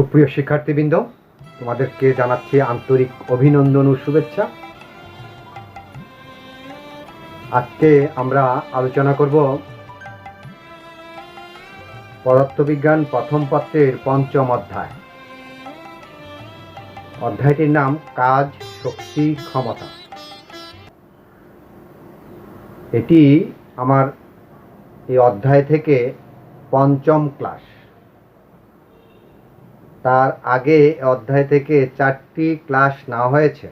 সুপ্রিয় শিক্ষার্থীবৃন্দ, তোমাদেরকে জানাচ্ছি আন্তরিক অভিনন্দন ও শুভেচ্ছা। আজকে আমরা আলোচনা করব পদার্থবিজ্ঞান প্রথম পত্রের পঞ্চম অধ্যায়। অধ্যায়টির নাম কাজ, শক্তি, ক্ষমতা। এটি আমার এই অধ্যায় থেকে পঞ্চম ক্লাস। তার আগে অধ্যায় থেকে চারটি ক্লাস নেওয়া হয়েছে।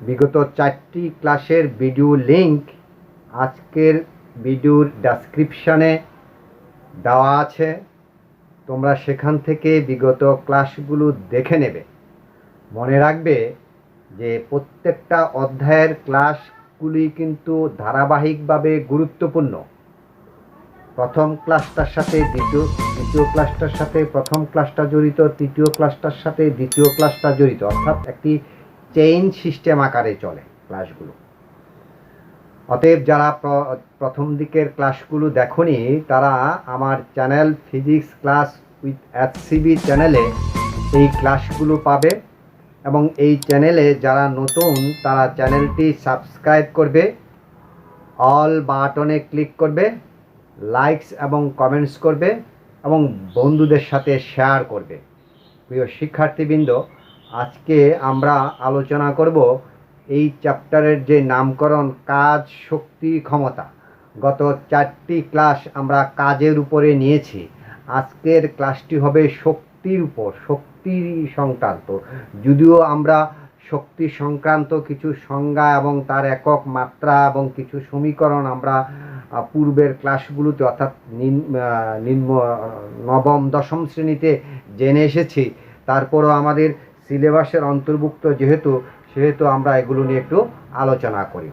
বিগত চারটি ক্লাসের ভিডিও লিংক আজকের ভিডিওর ডেসক্রিপশানে দেওয়া আছে। তোমরা সেখান থেকে বিগত ক্লাসগুলো দেখে নেবে। মনে রাখবে যে প্রত্যেকটা অধ্যায়ের ক্লাসগুলি কিন্তু ধারাবাহিকভাবে গুরুত্বপূর্ণ। প্রথম ক্লাসটার সাথে দ্বিতীয় দ্বিতীয় ক্লাসটার সাথে প্রথম ক্লাসটা জড়িত, তৃতীয় ক্লাসটার সাথে দ্বিতীয় ক্লাসটা জড়িত, অর্থাৎ একটি চেইন সিস্টেম আকারে চলে ক্লাসগুলো অতএব যারা প্রথম দিকের ক্লাসগুলো দেখনি, তারা আমার channel physics class with CB চ্যানেলে এই ক্লাসগুলো পাবে এবং এই চ্যানেলে যারা নতুন, তারা চ্যানেলটি সাবস্ক্রাইব করবে অল বাটনে ক্লিক করবে। লাইকস এবং কমেন্টস করবে এবং বন্ধুদের সাথে শেয়ার করবে। প্রিয় শিক্ষার্থীবৃন্দ, আজকে আমরা আলোচনা করব এই চ্যাপ্টারের যে নামকরণ, কাজ, শক্তি, ক্ষমতা। গত চারটি ক্লাস আমরা কাজের উপরে নিয়েছি। আজকের ক্লাসটি হবে শক্তির উপর, শক্তি সংক্রান্ত। যদিও আমরা শক্তি সংক্রান্ত কিছু সংজ্ঞা এবং তার একক মাত্রা এবং কিছু সমীকরণ আমরা পূর্বের ক্লাসগুলোতে অর্থাৎ নিম নিম্ন নবম, দশম শ্রেণীতে জেনে এসেছি। তারপরও আমাদের সিলেবাসের অন্তর্ভুক্ত যেহেতু, সেহেতু আমরা এগুলো নিয়ে একটু আলোচনা করি।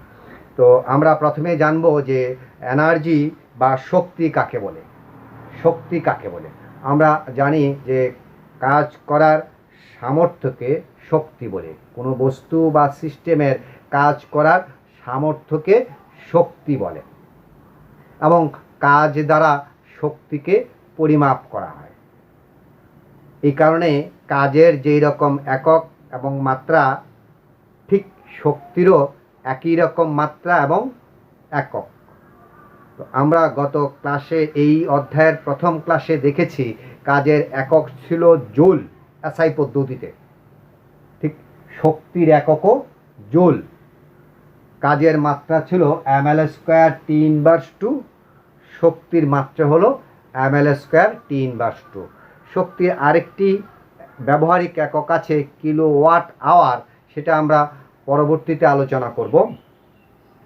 তো আমরা প্রথমে জানব যে এনার্জি বা শক্তি কাকে বলে? শক্তি কাকে বলে? আমরা জানি যে কাজ করার সামর্থ্যকে শক্তি বলে। কোনো বস্তু বা সিস্টেমের কাজ করার সামর্থ্যকে শক্তি বলে। এবং কাজ দ্বারা শক্তিকে পরিমাপ করা হয়। এই কারণে কাজের যেই রকম একক এবং মাত্রা, ঠিক শক্তিরও একই রকম মাত্রা এবং একক। তো আমরা গত ক্লাসে এই অধ্যায়ের প্রথম ক্লাসে দেখেছি, কাজের একক ছিল জুল, এসআই পদ্ধতিতে। ঠিক শক্তির এককও জুল। কাজের মাত্রা ছিল M L square T inverse two, শক্তির মাত্রা হলো M L square T inverse two. শক্তির আরেকটি ব্যবহারিক একক আছে কিলো ওয়াট আওয়ার, সেটা আমরা পরবর্তীতে আলোচনা করব।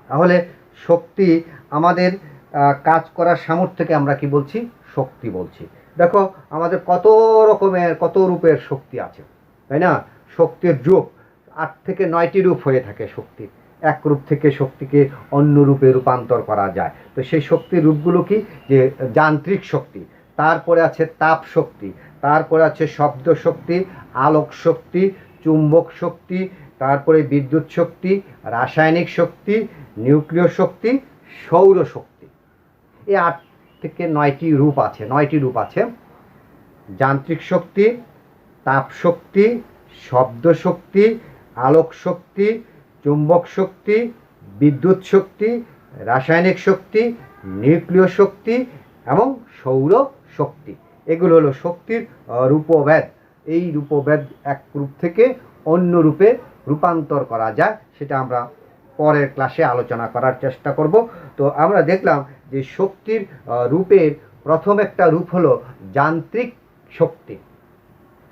তাহলে শক্তি আমাদের কাজ করার সামর্থ্যকে আমরা কি বলছি? শক্তি বলছি। দেখো, আমাদের কত রকমের, কত রূপের শক্তি আছে, তাই না? শক্তির রূপ, আট থেকে নয়টি রূপ হয়ে থাকে শক্তি এক রূপ থেকে শক্তিকে অন্য রূপে রূপান্তর করা যায়। তো সেই শক্তির রূপগুলো কি? যে যান্ত্রিক শক্তি, তারপরে আছে তাপ শক্তি, তারপরে আছে শব্দ শক্তি, আলোক শক্তি, চুম্বক শক্তি, তারপরে বিদ্যুৎ শক্তি, রাসায়নিক শক্তি, নিউক্লিয় শক্তি, সৌর শক্তি। এই আট থেকে নয়টি রূপ আছে, নয়টি রূপ আছে। যান্ত্রিক শক্তি, তাপ শক্তি, শব্দ শক্তি, আলোক শক্তি চুম্বক শক্তি, বিদ্যুৎ শক্তি, রাসায়নিক শক্তি, নিউক্লিয় শক্তি এবং সৌর শক্তি। এগুলো হলো শক্তির রূপভেদ। এই রূপভেদ এক রূপ থেকে অন্য রূপে রূপান্তর করা যায়, সেটা আমরা পরের ক্লাসে আলোচনা করার চেষ্টা করব। তো আমরা দেখলাম যে শক্তির রূপের প্রথম একটা রূপ হলো যান্ত্রিক শক্তি।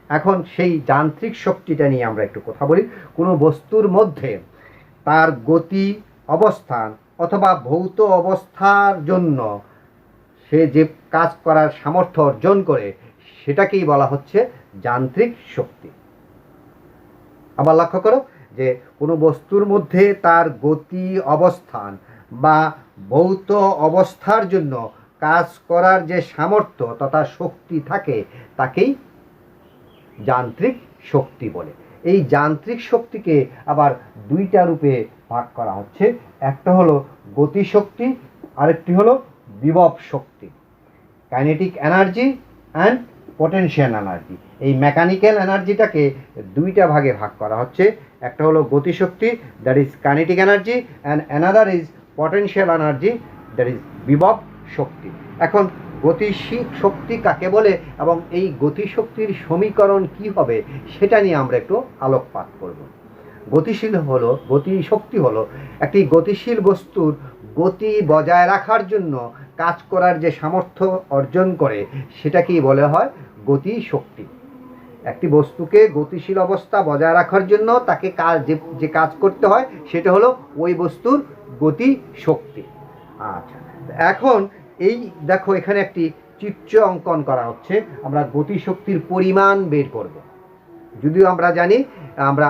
এখন সেই যান্ত্রিক শক্তিটা নিয়ে আমরা একটু কথা বলি। কোনো বস্তুর মধ্যে তার গতি অবস্থান অথবা ভৌত অবস্থার জন্য সে যে কাজ করার সামর্থ্য অর্জন করে, সেটাকেই বলা হচ্ছে যান্ত্রিক শক্তি। আবার লক্ষ্য করো যে কোনো বস্তুর মধ্যে তার গতি অবস্থান বা ভৌত অবস্থার জন্য কাজ করার যে সামর্থ্য তথা শক্তি থাকে, তাকেই যান্ত্রিক শক্তি বলে। এই যান্ত্রিক শক্তিকে আবার দুইটা রূপে ভাগ করা হচ্ছে। একটা হলো গতিশক্তি, আরেকটি হলো বিভব শক্তি। Kinetic energy and potential energy এই মেকানিক্যাল এনার্জিটাকে দুইটা ভাগে ভাগ করা হচ্ছে। একটা হলো গতিশক্তি that is kinetic energy and another is potential energy that is বিভব শক্তি। এখন গতিশীল শক্তি কাকে বলে এবং এই গতিশক্তির সমীকরণ কি হবে সেটা নিয়ে আমরা একটু আলোকপাত করব। গতিশীল হলো, গতি শক্তি হলো একটি গতিশীল বস্তুর গতি বজায় রাখার জন্য কাজ করার যে সামর্থ্য অর্জন করে, সেটাকেই বলে হয় গতি শক্তি একটি বস্তুকে গতিশীল অবস্থা বজায় রাখার জন্য তাকে কাজ, যে যে কাজ করতে হয় সেটা হলো ওই বস্তুর গতি শক্তি আচ্ছা এখন এই দেখো এখানে একটি চিত্র অঙ্কন করা হচ্ছে। আমরা গতিশক্তির পরিমাণ বের করব। যদিও আমরা জানি, আমরা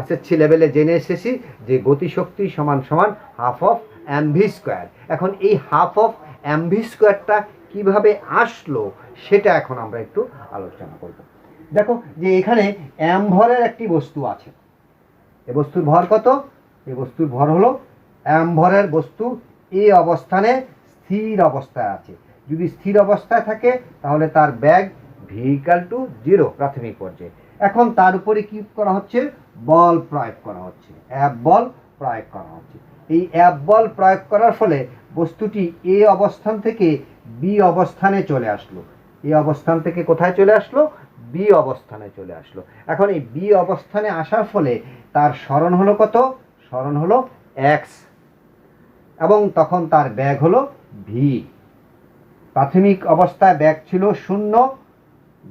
এসএসসি লেভেলে জেনে এসেছি যে গতিশক্তি সমান সমান হাফ অফ এমভি স্কোয়ার এখন এই হাফ অফ এমভি স্কোয়ারটা কীভাবে আসলো, সেটা এখন আমরা একটু আলোচনা করব। দেখো যে এখানে এম ভরের একটি বস্তু আছে। এ বস্তুর ভর কত? এ বস্তুর ভর হলো এম ভরের বস্তু এ অবস্থানে স্থির অবস্থায় আছে। যদি স্থির অবস্থায় থাকে, তাহলে তার ব্যাগ ভেহিক্যাল টু জিরো প্রাথমিক পর্যায়ে। এখন তার উপরে কি করা হচ্ছে? বল প্রয়োগ করা হচ্ছে। অ্যাপ বল প্রয়োগ করা হচ্ছে। এই অ্যাপ বল প্রয়োগ করার ফলে বস্তুটি এ অবস্থান থেকে বি অবস্থানে চলে আসলো। এ অবস্থান থেকে কোথায় চলে আসলো? বি অবস্থানে চলে আসলো। এখন এই বি অবস্থানে আসার ফলে তার স্মরণ হলো কত? স্মরণ হলো এক্স এবং তখন তার ব্যাগ হলো ভি প্রাথমিক অবস্থায় ব্যাগ ছিল শূন্য।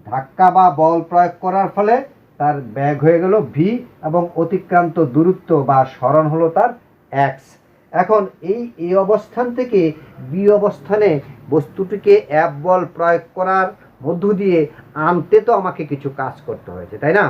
ধাক্কা বা বল প্রয়োগ করার ফলে তার ব্যাগ হয়ে গেল ভি এবং অতিক্রান্ত দূরত্ব বা স্মরণ হলো তার এক্স এখন এই এ অবস্থান থেকে বি অবস্থানে বস্তুটিকে অ্যাপ বল প্রয়োগ করার মধ্য দিয়ে আনতে তো আমাকে কিছু কাজ করতে হয়েছে, তাই না?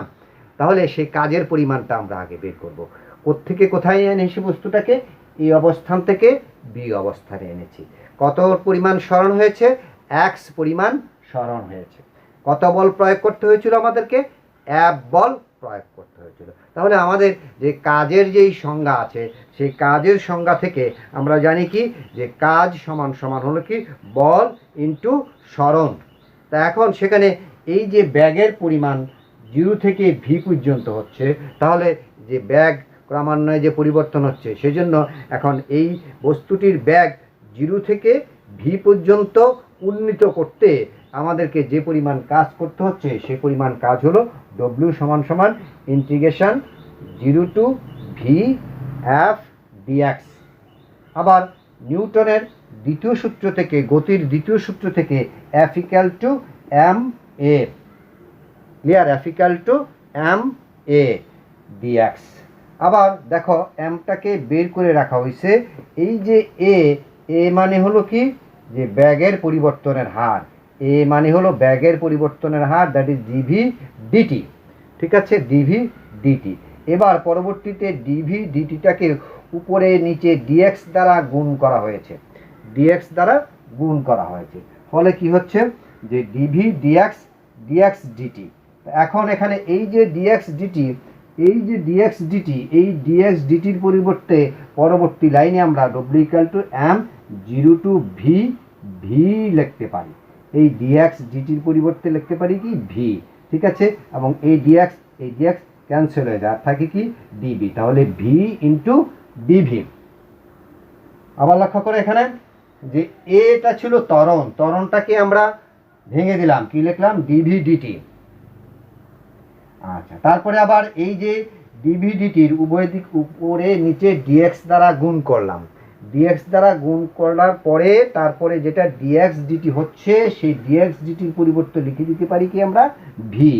তাহলে সেই কাজের পরিমাণটা আমরা আগে বের করব। কোত্থেকে কোথায় এনেছি বস্তুটাকে? এই অবস্থান থেকে বি অবস্থানে এনেছি। কত পরিমাণ স্মরণ হয়েছে? এক্স পরিমাণ স্মরণ হয়েছে। কত বল প্রয়োগ করতে হয়েছিল আমাদেরকে? অ্যাপ বল প্রয়োগ করতে হয়েছিল। তাহলে আমাদের যে কাজের যেই সংজ্ঞা আছে, সেই কাজের সংজ্ঞা থেকে আমরা জানি কি? যে কাজ সমান সমান হলো কি? বল ইন্টু স্মরণ। তা এখন সেখানে এই যে ব্যাগের পরিমাণ জিরো থেকে ভি পর্যন্ত হচ্ছে, তাহলে যে ব্যাগ ক্রমান্বয়ে যে পরিবর্তন হচ্ছে, সেজন্য এখন এই বস্তুটির ব্যাগ জিরো থেকে ভি পর্যন্ত উন্নীত করতে আমাদেরকে যে পরিমাণ কাজ করতে হচ্ছে, সে পরিমাণ কাজ হলো ডব্লিউ সমান সমান integration zero to V F DX আবার নিউটনের দ্বিতীয় সূত্র থেকে, গতির দ্বিতীয় সূত্র থেকে F equal to M A clear F equal to M A DX আবার দেখো এমটাকে বের করে রাখা হয়েছে, এই যে এ এ মানে হলো কি? যে ব্যাগের পরিবর্তনের হার। এ মানে হলো ব্যাগের পরিবর্তনের হার দ্যাট ইজ ডিভি ডিটি ঠিক আছে? ডিভি ডিটি এবার পরবর্তীতে ডিভি ডিটিটাকে উপরে নিচে ডিএক্স দ্বারা গুণ করা হয়েছে। ডিএক্স দ্বারা গুণ করা হয়েছে। ফলে কি হচ্ছে? যে ডিভি ডিএক্স ডিএক্স ডিটি এখন এখানে এই যে ডিএক্স ডিটি এই যে ডিএক্স ডিটি এই ডিএক্স ডিটির পরিবর্তে পরবর্তী লাইনে আমরা W equal to m zero to v v লিখতে পারি। এই ডিএক্স ডিটির পরিবর্তে লিখতে পারি কি? ভি ঠিক আছে? এবং এই ডিএক্স এই ডিএক্স ক্যান্সেল হয়ে যায়। থাকে কি? ডিবি তাহলে ভি ইন্টু ডিভি আবার লক্ষ্য করে এখানে যে এটা ছিল তরণ তরণটাকে আমরা ভেঙে দিলাম। কি লিখলাম? ডিভি ডিটি আচ্ছা তারপরে আবার এই যে ডিভিডিটির উভয় দিক উপরে নিচে ডিএক্স দ্বারা গুণ করলাম। ডিএক্স দ্বারা গুণ করার পরে তারপরে যেটা ডিএক্স ডিটি হচ্ছে, সেই ডিএক্স ডিটির পরিবর্তে লিখে দিতে পারি কি আমরা? ভি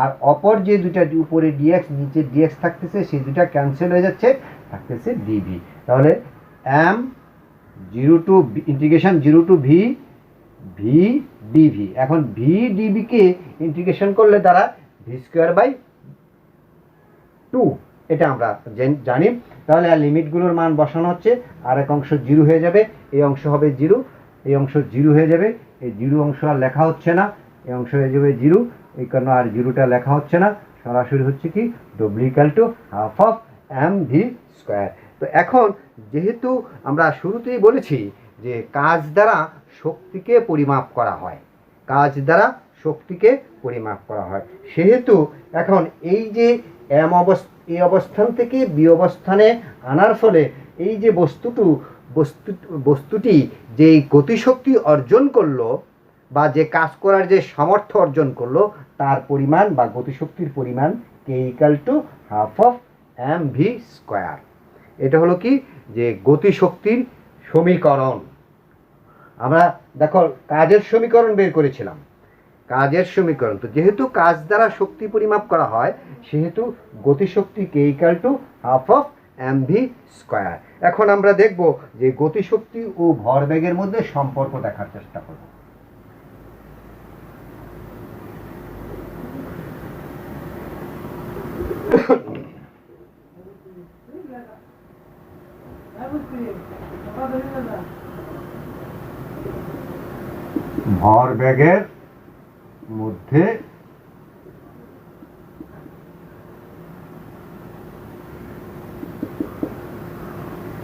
আর অপর যে দুটা উপরে ডিএক্স নিচে ডিএক্স থাকতেছে, সেই দুটা ক্যান্সেল হয়ে যাচ্ছে, থাকতেছে ডিভি তাহলে m zero to integration zero to v v dv এখন ভি ডিভিকে ইন্টিগ্রেশন করলে তারা ভি স্কোয়ার বাই টু এটা আমরা জেন- তাহলে আর লিমিটগুলোর মান বসানো হচ্ছে, আর এক অংশ জিরো হয়ে যাবে, এই অংশ হবে জিরো এই অংশ জিরো হয়ে যাবে, এই জিরো অংশ আর লেখা হচ্ছে না, এই অংশ হয়ে যাবে জিরো এই কারণে আর জিরোটা লেখা হচ্ছে না, সরাসরি হচ্ছে কি W equal to half of m v square তো এখন যেহেতু আমরা শুরুতেই বলেছি যে কাজ দ্বারা শক্তিকে পরিমাপ করা হয়, কাজ দ্বারা শক্তিকে পরিমাপ করা হয়। সেহেতু এখন এই যে এম অবস্থা এই অবস্থান থেকে বি অবস্থানে আনার ফলে এই যে বস্তুটু, বস্তু, বস্তুটি যেই গতিশক্তি অর্জন করল বা যে কাজ করার যে সামর্থ্য অর্জন করল, তার পরিমাণ বা গতিশক্তির পরিমাণ কে equal to half of m v square এটা হলো কি? যে গতিশক্তির সমীকরণ। আমরা দেখো, কাজের সমীকরণ বের করেছিলাম। কাজের সমীকরণ। তো যেহেতু কাজ দ্বারা শক্তি পরিমাপ করা হয়, সেহেতু গতিশক্তি কে equal to half of m v square এখন আমরা দেখব যে গতিশক্তি ও ভরবেগের মধ্যে সম্পর্ক দেখার চেষ্টা করব। ভরবেগের মধ্যে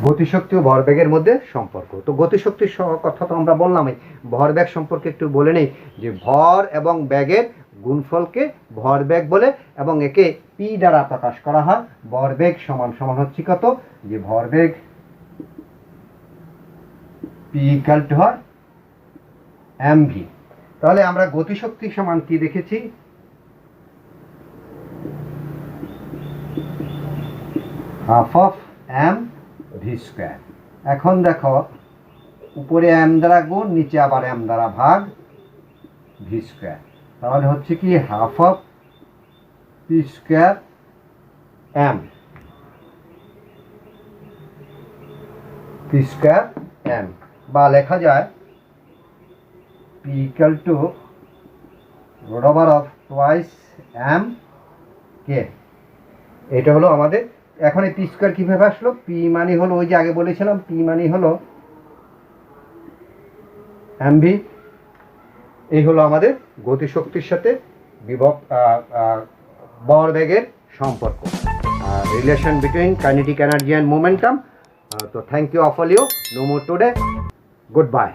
গতিশক্তি ও ভরবেগের মধ্যে সম্পর্ক। তো গতিশক্তির কথা তো আমরা বললামই। ভরবেগ সম্পর্কে একটু বলে নেই যে ভর এবং ব্যাগের গুণফলকে ভরবেগ বলে এবং একে পি দ্বারা প্রকাশ করা হয়। ভরবেগ সমান সমান হচ্ছে কত? যে ভরবেগ পি ইকাল টু হয় এম ভি তাহলে আমরা গতিশক্তি সমান কি দেখেছি? Half of m v square. এখন দেখো, উপরে এম দ্বারা গুণ, নিচে আবার এম দ্বারা ভাগ ভি স্কোয়ার। তাহলে হচ্ছে কি half of p square m. P square m. বা লেখা যায় p equal to root over of twice m K এটা হলো আমাদের, এখন এই পি স্কোয়ার কীভাবে আসলো? পি মানে হলো ওই যে আগে বলেছিলাম পি মানে হলো এমভি এই হলো আমাদের গতিশক্তির সাথে বিভব বরবেগের সম্পর্ক। Relation between kinetic energy and momentum তো thank you of all you no more today good bye